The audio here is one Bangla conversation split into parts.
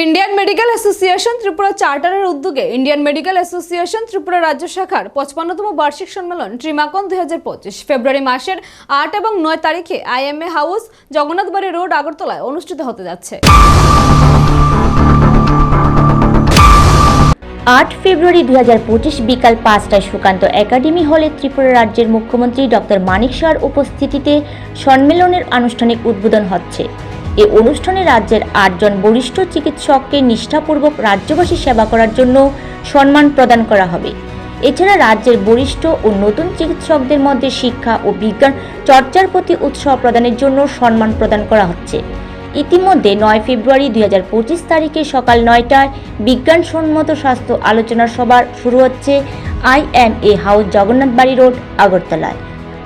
ইন্ডিয়ান মেডিকেল অ্যাসোসিয়েশন ত্রিপুরা চার্টারের উদ্যোগে ইন্ডিয়ান মেডিকেল অ্যাসোসিয়েশন ত্রিপুরা রাজ্য শাখার পঁচপান্নতম বার্ষিক সম্মেলন ট্রিমাকন দুই হাজার পঁচিশ। ফেব্রুয়ারি মাসের আট এবং নয় তারিখে আইএমএ হাউস জগন্নাথবাড়ি রোড, আগরতলায় অনুষ্ঠিত হতে যাচ্ছে। আট ফেব্রুয়ারি দুই হাজার পঁচিশ বিকাল পাঁচটায় সুকান্ত একাডেমি হলে ত্রিপুরা রাজ্যের মুখ্যমন্ত্রী ডক্টর মানিক শাহর উপস্থিতিতে সম্মেলনের আনুষ্ঠানিক উদ্বোধন হচ্ছে। এই অনুষ্ঠানে রাজ্যের আটজন বরিষ্ঠ চিকিৎসককে নিষ্ঠাপূর্বক রাজ্যবাসী সেবা করার জন্য সম্মান প্রদান করা হবে। এছাড়া রাজ্যের বরিষ্ঠ ও নতুন চিকিৎসকদের মধ্যে শিক্ষা ও বিজ্ঞান চর্চার প্রতি উৎসাহ প্রদানের জন্য সম্মান প্রদান করা হচ্ছে। ইতিমধ্যে নয় ফেব্রুয়ারি দুই হাজার পঁচিশ তারিখে সকাল নয়টায় বিজ্ঞানসম্মত স্বাস্থ্য আলোচনা সভা শুরু হচ্ছে I M A house Jagannathbari road, আগরতলায়।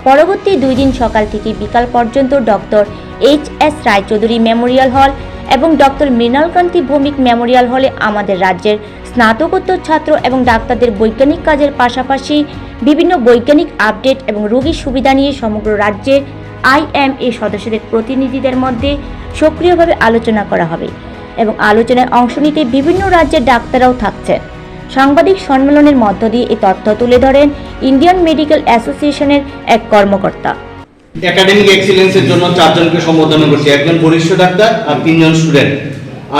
পরবর্তী দুই দিন সকাল থেকে বিকাল পর্যন্ত doctor H S Raychaudhuri memorial hall এবং ডক্টর মৃণালকান্তি ভৌমিক মেমোরিয়াল হলে আমাদের রাজ্যের স্নাতকোত্তর ছাত্র এবং ডাক্তারদের বৈজ্ঞানিক কাজের পাশাপাশি বিভিন্ন বৈজ্ঞানিক আপডেট এবং রোগীর সুবিধা নিয়ে সমগ্র রাজ্যের আইএমএ সদস্যদের প্রতিনিধিদের মধ্যে সক্রিয়ভাবে আলোচনা করা হবে এবং আলোচনায় অংশ নিতে বিভিন্ন রাজ্যের ডাক্তাররাও থাকছেন। সাংবাদিক সম্মেলনের মধ্য দিয়ে এই তথ্য তুলে ধরেন ইন্ডিয়ান মেডিকেল অ্যাসোসিয়েশনের এক কর্মকর্তা। একাডেমিক এক্সিলেন্সের জন্য চারজনকে সম্বোধনা করছি। একজন বরিষ্ঠ ডাক্তার আর তিনজন স্টুডেন্ট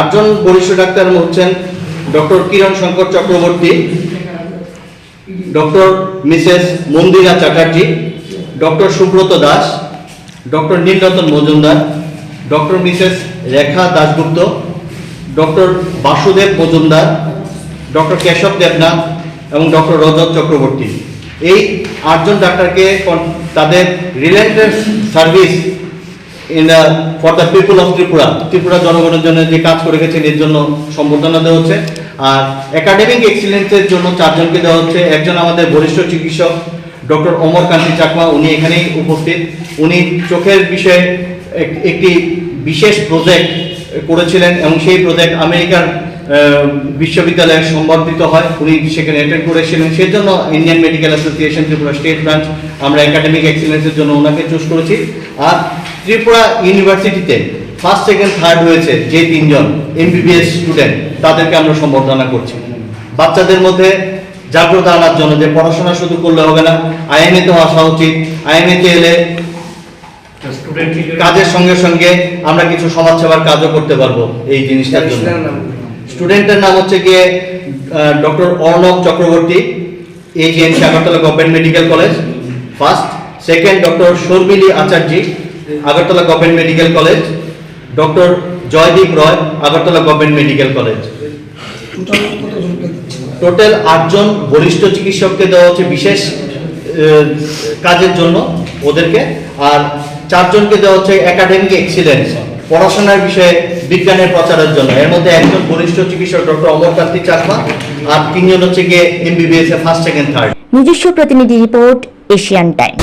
আটজন বরিষ্ঠ ডাক্তার হচ্ছেন doctor Kiran Shankar Chakraborty, doctor Mrs Mandira Chatterjee, doctor Subrata Das, doctor Nilratan Majumdar, doctor Mrs Rekha Dasgupta, doctor Basudev Majumdar, doctor Keshab Debnath এবং ডক্টর রজত চক্রবর্তী। এই আটজন ডাক্তারকে তাদের related service in for the people of Tripura. Tripura জনগণের জন্য যে কাজ করে গেছেন, এর জন্য সম্বর্ধনা দেওয়া হচ্ছে। আর একাডেমিক এক্সিলেন্সের জন্য চারজনকে দেওয়া হচ্ছে। একজন আমাদের বরিষ্ঠ চিকিৎসক, ডক্টর অমর কান্তি চাকমা, উনি এখানেই উপস্থিত। উনি চোখের বিষয়ে একটি বিশেষ প্রজেক্ট করেছিলেন এবং সেই প্রজেক্ট আমেরিকার বিশ্ববিদ্যালয়ে সম্বর্ধিত হয়। উনি সেখানে অ্যাটেন্ড করেছিলেন। সেই জন্য Indian medical association Tripura state branch আমরা একাডেমিক এক্সিলেন্সের জন্য ওনাকে চুজ করেছি। আর ত্রিপুরা ইউনিভার্সিটিতে ফার্স্ট সেকেন্ড থার্ড হয়েছে যে তিনজন এমবিবিএস স্টুডেন্ট তাদেরকে আমরা সম্বর্ধনা করছি। বাচ্চাদের মধ্যে জাগ্রত আনার জন্য যে পড়াশোনা শুধু করলে হবে না আইএমএ তেও আসা উচিত। আইএমএ তে এলে কাজের সঙ্গে সঙ্গে আমরা কিছু সমাজসেবার কাজও করতে পারব এই জিনিসটার জন্য। স্টুডেন্টের নাম হচ্ছে গিয়ে doctor Arnab Chakraborty HNC Agartala government medical college first second doctor Sharmili Acharjee Agartala government medical college doctor Joydeep Roy Agartala government medical college total আটজন বরিষ্ঠ চিকিৎসককে দেওয়া হচ্ছে বিশেষ কাজের জন্য ওদেরকে। আর চারজনকে দেওয়া হচ্ছে একাডেমিক এক্সিলেন্স পড়াশোনার বিষয়ে বিজ্ঞানের প্রচারের জন্য। এর মধ্যে একজন বরিষ্ঠ চিকিৎসক ডক্টর অমরকান্তি চাকমা আর তিনজন হচ্ছে গিয়ে এমবিবিএস এ ফার্স্ট সেকেন্ড থার্ড নিজস্ব প্রতিনিধি রিপোর্ট, এশিয়ান টাইম